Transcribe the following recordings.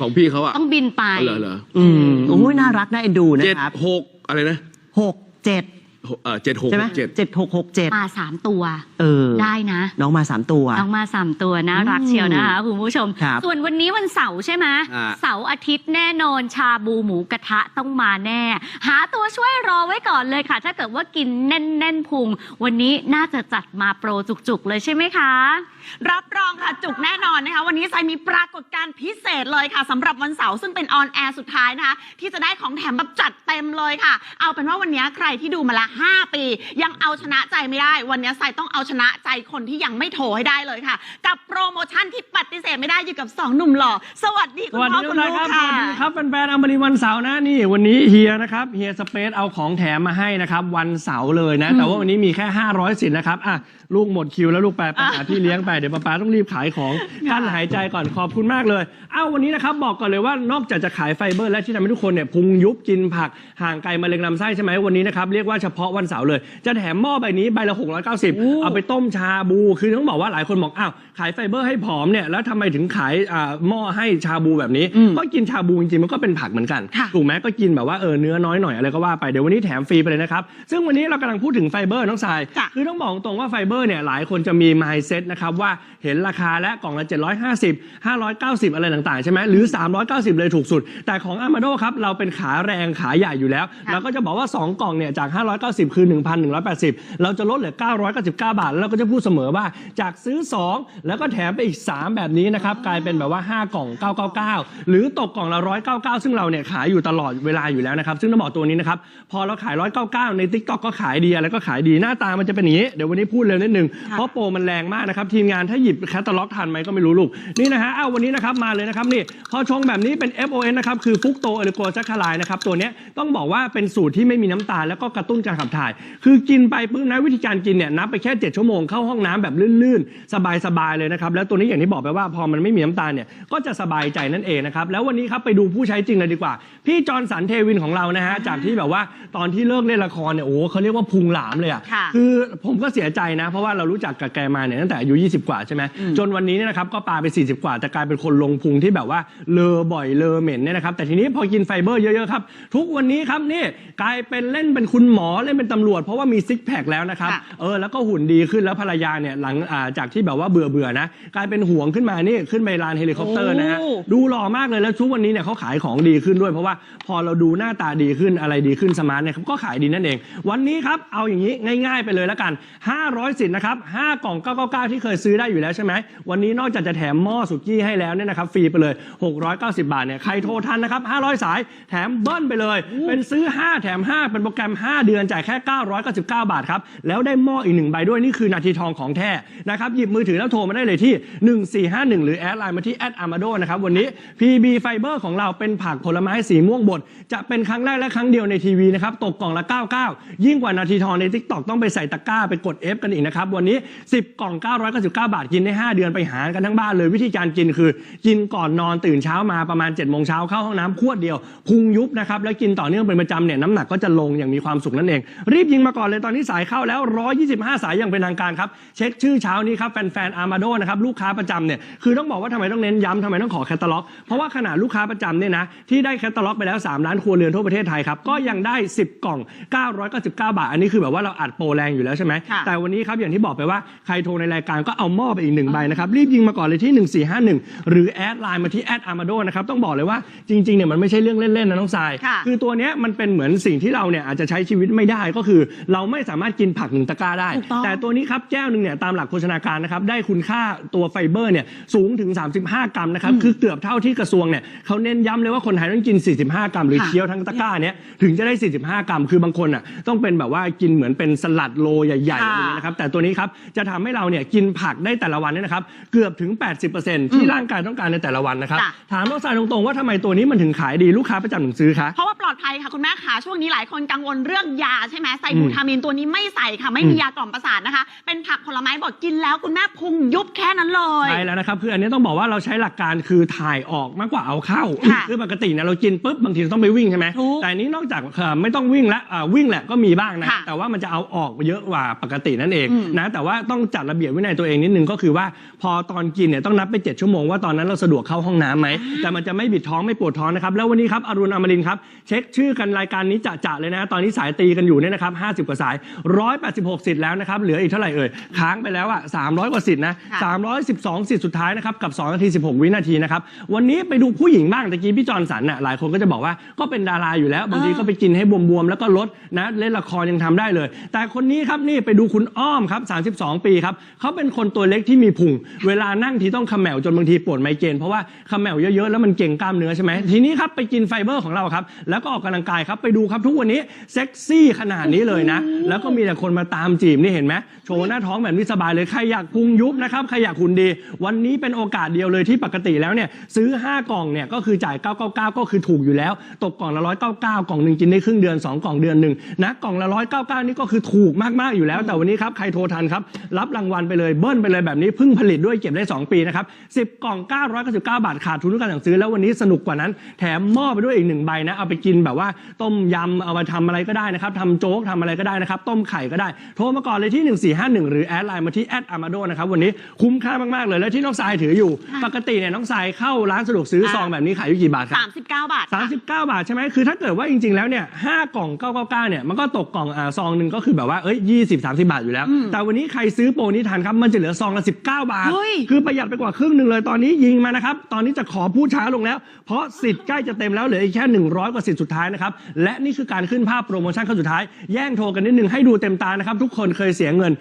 ของพี่เขาอะต้องบินไป เหรอเหรออืมโอ้ยน่ารักน่าเอ็นดูนะเจ็ดครับหกอะไรนะหกเจ็ดหก เออเจ็ดหกใช่ไหมเจ็ดเจ็ดหกหกเจ็ดมาสามตัว เออได้นะ น้องมาสามตัว น้องมาสามตัวนะ รักเชียวนะคะคุณผู้ชม ครับส่วนวันนี้วันเสาร์ใช่ไหมอ่า เสาร์อาทิตย์แน่นอนชาบูหมูกระทะต้องมาแน่ หาตัวช่วยรอไว้ก่อนเลยค่ะ ถ้าเกิดว่ากินแน่นๆพุง วันนี้น่าจะจัดมาโปรจุกๆเลยใช่ไหมคะ รับรองค่ะจุกแน่นอนนะคะ วันนี้ไซมีปรากฏการณ์พิเศษเลยค่ะสำหรับวันเสาร์ซึ่งเป็นออนแอร์สุดท้ายนะคะ ที่จะได้ของแถมแบบจัดเต็มเลยค่ะ เอาเป็นว่าวันนี้ใครที่ดูมาละ5 ปี ยังเอาชนะใจไม่ได้ วันนี้ไซต้องเอาชนะใจคนที่ยังไม่โทรให้ได้เลยค่ะ กับโปรโมชั่นที่ปฏิเสธไม่ได้อยู่กับ 2 หนุ่มหล่อ สวัสดีสคุณวัสพ่ดีอทุคุกณท่านลูกครับสค่ะ วัสดีครับแฟนๆอมริวันเสาร์นะนี่วันนี้เฮียนะครับเฮียสเปซเอาของแถมมาให้นะครับวันเสาร์เลยนะ แต่ว่าวันนี้มีแค่ 500 สิทธิ์นะครับอะลูกหมดคิวแล้วลูกไปไปหาพี่เลี้ยงไปเดี๋ยวป๊าป๊าต้องรีบขายของกั้นหายใจก่อนขอบคุณมากเลยอ้าววันนี้นะครับบอกก่อนเลยว่านอกจากจะขายไฟเบอร์และที่ทำให้ทุกคนเนี่ยพุงยุบกินผักห่างไกลมะเร็งลำไส้ใช่ไหมวันนี้นะครับเรียกว่าเฉพาะวันเสาร์เลย จะแถมหม้อใบนี้ใบละ 690 เอาไปต้มชาบู คือต้องบอกว่าหลายคนบอกอ้าวขายไฟเบอร์ให้ผอมเนี่ยแล้วทำไมถึงขายอ่าหม้อให้ชาบูแบบนี้ก็กินชาบูจริงๆมันก็เป็นผักเหมือนกัน ค่ะ ถูกไหมก็กินแบบว่าเออเนื้อน้อยหน่อยอะไรก็ว่าไปเดี๋ยววันนี้แถมฟรีไปเลยนะครับ ซึ่งวันนี้เรากำลังพูดถึงไฟเบอร์น้องสายจ้ะคือต้องบอกตรงว่าไฟเบอร์เนี่ยหลายคนจะมี mindset นะครับว่าเห็นราคาและกล่องละ 750 590 อะไรต่างๆ ใช่ไหมหรือ 390 เลยถูกสุด แต่ของ a m a d o ครับ เราเป็นขาแรงขาใหญ่อยู่แล้ว เราก็จะบอกว่า 2 กล่องเนี่ยจาก 590คือ 1,180 เราจะลดเหลือ 999 บาท แล้วเราก็จะพูดเสมอว่าจากซื้อ 2 แล้วก็แถมไปอีก 3 แบบนี้นะครับ กลายเป็นแบบว่า 5 กล่อง 999 หรือตกกล่องละ 199 ซึ่งเราเนี่ยขายอยู่ตลอดเวลาอยู่แล้วนะครับ ซึ่งต้องบอกตัวนี้นะครับ พอเราขาย 199 ใน Tik t o k ก็ขายดีอะไรก็ขายดีหน้าตามันจะเป็นอย่างนี้ เดี๋ยววันนี้พูดเร็วนิดนึง เพราะโปรมันแรงมากนะครับทีมงานถ้าหยิบแคตตาล็อกทันไหมก็ไม่รู้ลูกนี่นะฮะอ้าววันนี้นะครับมาเลยนะครับนี่พอชงแบบนี้เป็น FON นะครับคือฟุกโตเอลิโกซัคคารายนะครับตัวเนี้ยต้องบอกว่าเป็นสูตรที่ไม่มีน้ำตาลแล้วก็กระตุ้นการขับถ่าย คือกินไปปุ๊บนะวิธีการกินเนี่ยนับไปแค่7ชั่วโมงเข้าห้องน้ำแบบลื่นๆ สบายๆเลยนะครับแล้วตัวนี้อย่างที่บอกไปว่าพอมันไม่มีน้ำตาลเนี่ยก็จะสบายใจนั่นเองนะครับแล้ววันนี้ครับไปดูผู้ใช้จริงเลยดีกว่า พี่จอห์นสันเทวินของเรานะฮะจากที่แบบว่าตอนที่เลิกเล่นละครเนี่ยโอ้โหเขาเรียกว่าพุงหลามเลยอะค่ะคือผมก็เสียใจนะ เพราะว่าเรารู้จักกับแกมาเนี่ยตั้งแต่อายุ 20 กว่าใช่ไหมจนวันนี้เนี่ยนะครับก็ปาไป 40 กว่าแต่กลายเป็นคนลงพุงที่แบบว่าเลอบ่อยเลอเหม็นเนี่ยนะครับแต่ทีนี้พอกินไฟเบอร์เยอะๆครับทุกวันนี้ครับนี่กลายเป็นเล่นเป็นคุณหมอเล่นเป็นตำรวจเพราะว่ามีซิกแพคแล้วนะครับ ค่ะเออแล้วก็หุ่นดีขึ้นแล้วภรรยาเนี่ยหลังอ่าจากที่แบบว่าเบื่อเบื่อๆนะกลายเป็นห่วงขึ้นมานี่ขึ้นไปลานเฮลิคอปเตอร์นะฮะโอ้ ดูหล่อมากเลยแล้วทุกวันนี้เนี่ยเขาขายของดีขึ้นด้วย เพราะว่าพอเราดูหน้าตาดีขึ้นอะไรดีขึ้นสมาร์ทเนี่ยครับก็ขายดีนั่นเอง วันนี้ครับเอาอย่างนี้ง่าย ๆ ไปเลยแล้วกัน 500 สิทธิ์นะครับ5กล่อง 999 ที่เคยซื้อได้อยู่แล้วใช่ไหมวันนี้นอกจากจะแถมหม้อสุกี้ให้แล้วเนี่ยนะครับฟรีไปเลย 690 บาทเนี่ยใครโทรทันนะครับ500 สายแถมเบิ้ลไปเลย เป็นซื้อ 5 แถม 5 เป็นโปรแกรม 5 เดือนจ่ายแค่ 999 บาทครับ แล้วได้หม้ออีกหนึ่งใบด้วยนี่คือนาทีทองของแท้นะครับ หยิบมือถือแล้วโทรมาได้เลยที่ 1451 หรือแอดไลน์มาที่แอดอาร์มาโดนะครับ วันนี้ PB Fiber ของเราเป็นผักผลไม้สีม่วงบดจะเป็นครั้งแรกและครั้งเดียวในทีวีนะครับตกกล่องละ 99 ยิ่งกว่านาทีทองใน Tik t o k ต้องไปใส่ตะกร้าไปกด F กันอีกนะครับวันนี้ 10 กล่อง 999 บาทกินได้ 5 เดือนไปหารกันทั้งบ้านเลยวิธีการกินคือ กินก่อนนอนตื่นเช้ามาประมาณ7โมงเช้าเข้าห้องน้ำขวดเดียวพุงยุบนะครับแล้วกินต่อเนื่องเป็นประจำเนี่ยน้ำหนักก็จะลงอย่างมีความสุขนั่นเองรีบยิงมาก่อนเลยตอนนี้สายเข้าแล้ว 125 สายอย่างเป็นทางการครับ เช็คชื่อเช้านี้ครับ แฟนๆอาร์มาโดนะครับ ลูกค้าประจำเนี่ย คือต้องบอกว่าทำไมต้องเน้นย้ำทำไมต้องขอแคตตาล็อก เพราะว่าขนาดลูกค้าประจำเนี่ยนะ ที่ได้แคตตาล็อกไปแล้ว 3 ล้านครัวเรือนทั่วประเทศไทยครับ ก็ยังได้ 10 กล่อง 999 บาท อันนี้คือแบบว่าเราอัดโปรแรงอยู่แล้วใช่ไหมค่ะ แต่วันนี้ครับอย่างที่บอกไปว่าใครโทรในรายการก็เอาหม้อไปอีกหนึ่งใบนะครับรีบยิงมาก่อนเลยที่ 1451 หรือแอดไลน์มาที่แอดอาร์มาโดนะครับต้องบอกเลยว่าจริงๆเนี่ยมันไม่ใช่เรื่องเล่นๆนะน้องทรายค่ะ คือตัวเนี้ยมันเป็นเหมือนสิ่งที่เราเนี่ยอาจจะใช้ชีวิตไม่ได้ก็คือ เราไม่สามารถกินผักหนึ่งตะกร้าได้ ถูกต้อง แต่ตัวนี้ครับแก้วหนึ่งเนี่ยตามหลักโภชนาการนะครับได้คุณค่าตัวไฟเบอร์เนี่ยสูงถึง 35 กรัมนะครับคือเกือบเท่าที่กระทรวงเนี่ยเขาเน้นย้ำเลยว่าคนไทยต้องกิน 45 กรัมหรือค่ะ เคี้ยวทั้งตะกร้าเนี้ยถึงจะได้ 45 กรัม คือบางคนอะต้องเป็นแบบว่ากินเหมือนเป็นสลัดโลใหญ่ๆค่ะอะไรอย่างเงี้ยนะครับแต่ตัวนี้ครับจะทำให้เราเนี่ยกินผักได้แต่ละวันเนี่ยนะครับเกือบถึง 80%ที่ร่างกายต้องการในแต่ละวันนะครับจ้ะ ถามน้องสายตรงๆว่าทำไมตัวนี้มันถึงขายดีลูกค้าประจำถึงซื้อคะ เพราะว่าปลอดภัยค่ะคุณแม่ขาช่วงนี้หลายคนกังวลเรื่องยาใช่ไหมใส่บูทามินตัวนี้ไม่ใส่ค่ะ ไม่มียากล่อมประสาทนะคะ เป็นผักผลไม้บดกินแล้วคุณแม่พุงยุบแค่นั้นเลย ใช่แล้วนะครับคืออันนี้ต้องบอกว่าเราใช้หลักการคือถ่ายออกมากกว่าเอาเข้าค่ะคือปกติเนี่ยเรากินปุ๊บบางทีเราต้องไปวิ่งใช่ไหมถูกแต่อันนี้นอกจากเอ่อไม่ต้องวิ่งแล้วอ่าวิ่งแหละก็มีบ้างนะค่ะแต่ว่ามันจะเอาออกเยอะกว่าปกตินั่นเองอืม นะแต่ว่าต้องจัดระเบียบวินัยตัวเองนิดนึงก็คือว่าพอตอนกินเนี่ยต้องนับไป 7 ชั่วโมงว่าตอนนั้นเราสะดวกเข้าห้องน้ำไหมแต่มันจะไม่บิดท้องไม่ปวดท้องนะครับแล้ววันนี้ครับอรุณอมรินทร์ครับเช็คชื่อกันรายการนี้จะจะๆเลยนะ ตอนนี้สายตีกันอยู่เนี่ยนะครับ50กว่าสาย186สิทธิ์แล้วนะครับเหลืออีกเท่าไหร่เอ่ยค้างไปแล้วอะ300กว่าสิทธิ์นะค่ะ312สิทธิ์สุดท้ายนะครับกับ2นาที16วินาทีนะครับวันนี้ไปดูผู้หญิงบ้างตะกี้พี่จอห์นสันน่ะหลายคนก็จะบอกว่าก็เป็นดาราอยู่แล้วบางทีก็ไปกินให้บวมๆแล้วก็ลดนะเล่นละครยังทำได้เลย แต่คนนี้ครับนี่ไปดูคุณอ้อมครับ 32 ปีครับเขาเป็นคนตัวเล็กที่มีพุง เวลานั่งทีต้องเขมแหวจนบางทีปวดไมเกรนเพราะว่าเขมแหวเยอะๆ แล้วมันเก่งกล้ามเนื้อใช่ไหมทีนี้ครับไปกินไฟเบอร์ของเราครับ แล้วก็ออกกำลังกายครับไปดูครับทุกวันนี้เซ็กซี่ขนาดนี้เลยนะ แล้วก็มีแต่คนมาตามจีบนี่เห็นไหมโชว์หน้าท้องแบบนี้สบายเลยใครอยากพุงยุบนะครับใครอยากหุ่นดี วันนี้เป็นโอกาสเดียวเลยที่ปกติแล้วเนี่ยซื้อ 5 กล่องเนี่ยก็คือจ่าย 999 ก็คือถูกอยู่แล้ว ตกกล่องละ199 กล่องหนึ่งกินได้ครึ่งเดือน 2 กล่องเดือนหนึ่งนะกล่องละ199 นี่ก็คือถูกมากๆอยู่แล้ว แต่วันนี้ครับใครโทรทันครับรับรางวัลไปเลยเบิ้ลไปเลยแบบนี้เพิ่งผลิตด้วยเก็บได้ 2 ปีนะครับ10 กล่อง 999 บาทขาดทุนทุกการสั่งซื้อแล้ววันนี้สนุกกว่านั้น แถมหม้อไปด้วยอีกหนึ่งใบนะเอาไปกินแบบว่าต้มยำเอามาทำอะไรก็ได้นะครับทำโจ๊กทำอะไรก็ได้นะครับ ต้มไข่ก็ได้ โทรมาก่อนเลยที่ 1451 หรือแอดไลน์มาที่แอดอามาโดนะครับ วันนี้คุ้มค่ามาก ๆ เลย และที่น้องทรายถืออยู่ ปกติเนี่ยน้องทรายเข้าร้านสะดวกซื้อซองแบบนี้ขายอยู่กี่บาทครับ 39 บาทค่ะ39 บาทใช่ไหมคือถ้าเกิดว่าจริง ๆ แล้วเนี่ยห้ากล่อง 999 เนี่ย มันก็ตกกล่องอ่าซองหนึ่งก็คือแบบว่าเอ้ย20 30 บาทอยู่แล้ว แต่วันนี้ใครซื้อโปรนี้ทันครับ มันจะเหลือซองละ19 บาทเฮ้ยคือประหยัดไปกว่าครึ่งหนึ่งเลยตอนนี้ยิงมานะครับ ตอนนี้จะขอพูดช้าลงแล้ว เพราะสิทธิ์ใกล้จะเต็มแล้วเหลืออีกแค่ 100 กว่าสิทธิ์สุดท้ายนะครับ และนี่คือการขึ้นภาพโปรโมชั่นขั้นสุดท้ายแย่งโทรกันนิดนึงให้ดูเต็มตานะครับ ทุกคนเคยเสียเงิน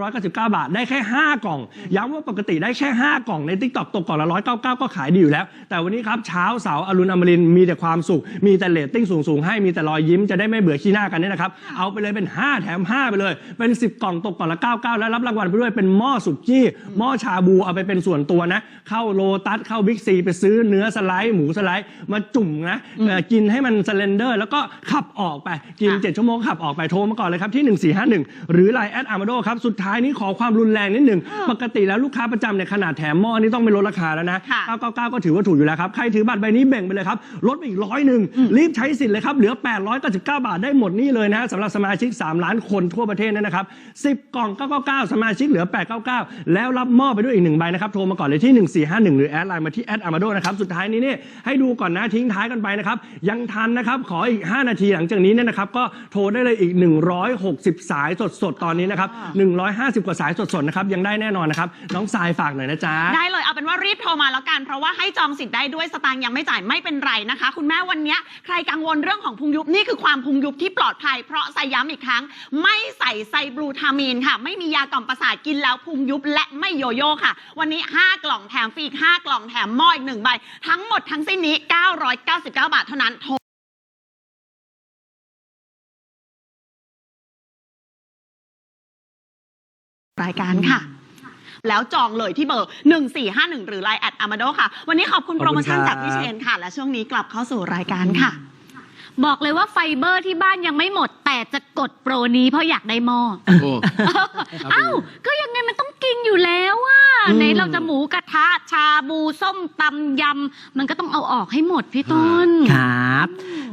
999 บาท ได้แค่ 5 กล่อง ย้ำว่าปกติได้แค่ 5 กล่องใน t ิ k t o k ตกกล่องละ199 ก็ขายดีอยู่แล้ว แต่วันนี้ครับเช้าเสาร์อรุณอมรินทร์มีแต่ความสุข มีแต่เรตติ้งสูงๆให้มีแต่รอยยิ้มจะได้ไม่เบื่อขี้หน้ากันเนี่ยนะครับเอาไปเลยเป็น 5 แถม 5 ไปเลย เป็น 10 กล่องตกกล่องละ 99 แล้วรับรางวัลไปด้วยเป็นหม้อสุกี้หม้อชาบูเอาไปเป็นส่วนตัวนะ เข้าโลตัสเข้าบิ๊กซีไปซื้อเนื้อสไลด์หมูสไลด์มาจุ่มนะเอ่อกินให้มันสเลนเดอร์ แล้วก็ขับออกไปกินค่ะ7ชั่วโมงขับออกไปโทรมาก่อนเลยครับที่ 1451 หรือ Line แอดอาร์มาโดครับ สุดท้ายนี้ขอความรุนแรงนิดหนึ่ง ปกติแล้วลูกค้าประจำเนี่ยขนาดแถมหม้อนี่ต้องไม่ลดราคาแล้วนะ ค่ะ999 ก็ถือว่าถูกอยู่แล้วครับ ใครถือบัตรใบนี้แบ่งไปเลยครับ ลดไปอีกร้อยหนึ่งรีบใช้สิทธิ์เลยครับ เหลือ 899 บาทได้หมดนี่เลยนะสำหรับสมาชิก 3 ล้านคนทั่วประเทศเนยนะครับ 10 กล่อง 999 สมาชิกเหลือ 899 แล้วรับหม้อไปด้วยอีกหนึ่งใบนะครับโทรมาก่อนเลยที่ 1451 หรือแอดไลน์มาที่แอดอามาโดนะครับสุดท้ายนี้เนี่ยให้ดูก่อนนะทิ้งท้ายกันไปนะครับยังทันนะครับขออีก 5 นาทีหลังจากนี้เนี่ยนะครับก็โทรได้เลยอีก 160 สายสดๆ ตอนนี้นะครับ150 กว่าสายสดๆ นะครับ ยังได้แน่นอนนะครับ น้องทรายฝากหน่อยนะจ๊ะ ได้เลยเอาเป็นว่ารีบโทรมาแล้วกัน เพราะว่าให้จองสิทธิ์ได้ด้วยสตางค์ยังไม่จ่ายไม่เป็นไรนะคะ คุณแม่วันนี้ใครกังวลเรื่องของพุงยุบนี่คือความพุงยุบที่ปลอดภัย เพราะใส่ย้ำอีกครั้ง ไม่ใส่ไซบลูทามีนค่ะ ไม่มียากล่อมประสาทกินแล้วพุงยุบและไม่โยโย่ค่ะ วันนี้ 5 กล่องแถมฟรีอีก5กล่องแถมหม้ออีกหนึ่งใบทั้งหมดทั้งสิ้นนี้ 999 บาทเท่านั้นโทร รายการค่ะ แล้วจองเลยที่เบอร์ 1451 หรือ Line แอดอามาโดค่ะ วันนี้ขอบคุณขอบคุณโปรโมชั่นครับจากพี่เชนค่ะ และช่วงนี้กลับเข้าสู่รายการค่ะ บอกเลยว่าไฟเบอร์ที่บ้านยังไม่หมด แต่จะกดโปรนี้เพราะอยากได้หม้อโอ้ เอ้า ก็ยังไงมันต้องกินอยู่แล้วอะอืม ไหนเราจะหมูกระทะชาบูส้มตำยำมันก็ต้องเอาออกให้หมดพี่ต้นครับ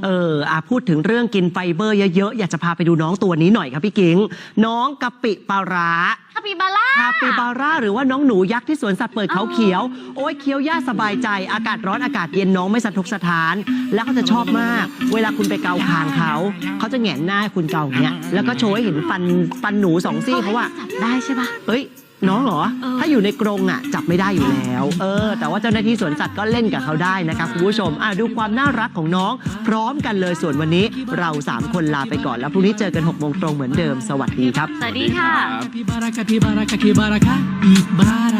เอออาพูดถึงเรื่องกินไฟเบอร์เยอะๆ อยากจะพาไปดูน้องตัวนี้หน่อยครับพี่กิงน้องกะปิปลาร้า คาปิบาร่า คาปิบาร่าหรือว่าน้องหนูยักษ์ที่สวนสัตว์เปิดเขาเขียว โอ้ยเคี้ยวย่าสบายใจ อากาศร้อนอากาศเย็นน้องไม่สะทกสะท้าน แล้วเขาจะชอบมาก เวลาคุณไปเกาคางเขา เขาจะแหงนหน้าให้คุณเกาอย่างเนี้ยแล้วก็โชว์ให้เห็นฟันฟันหนูสองซี่เขาว่าจับได้ใช่ปะ เอ้ย น้องเหรอเออถ้าอยู่ในกรงอะจับไม่ได้อยู่แล้ว เออ แต่ว่าเจ้าหน้าที่สวนสัตว์ก็เล่นกับเขาได้นะครับคุณผู้ชมอะดูความน่ารักของน้อง พร้อมกันเลยส่วนวันนี้เราสามคนลาไปก่อนแล้วพรุ่งนี้เจอกัน6กโมงตรงเหมือนเดิม สวัสดีครับ สวัสดีค่ะ Capibara, capibara, capibara, capibara.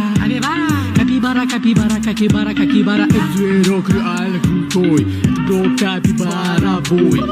Capibara, capibara, capibara, capibara. É zero, cruel, cruel. Do capibara, boy.